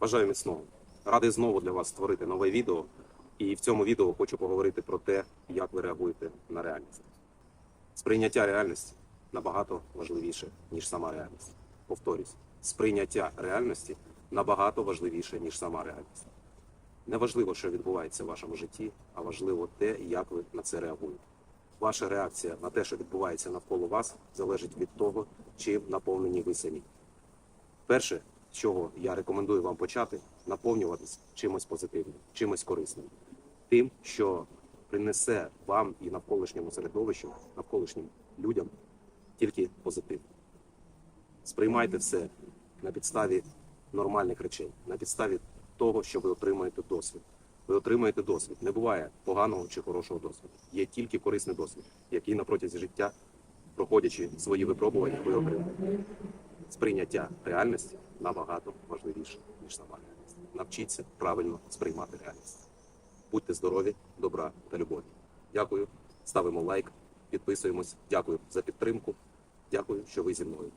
Бажаю міцного. Радий знову для вас створити нове відео. І в цьому відео хочу поговорити про те, як ви реагуєте на реальність. Сприйняття реальності набагато важливіше, ніж сама реальність. Повторюсь, сприйняття реальності набагато важливіше, ніж сама реальність. Не важливо, що відбувається в вашому житті, а важливо те, як ви на це реагуєте. Ваша реакція на те, що відбувається навколо вас, залежить від того, чим наповнені ви самі. Перше, з чого я рекомендую вам почати, наповнюватись чимось позитивним, чимось корисним, тим, що принесе вам і навколишньому середовищу, навколишнім людям тільки позитив. Сприймайте все на підставі нормальних речей, на підставі того, що ви отримаєте досвід. Ви отримаєте досвід. Не буває поганого чи хорошого досвіду. Є тільки корисний досвід, який на протязі життя, проходячи свої випробування, ви отримаєте. Сприйняття реальності набагато важливіше, ніж сама реальність. Навчіться правильно сприймати реальність. Будьте здорові, добра та любові. Дякую. Ставимо лайк, підписуємось. Дякую за підтримку. Дякую, що ви зі мною.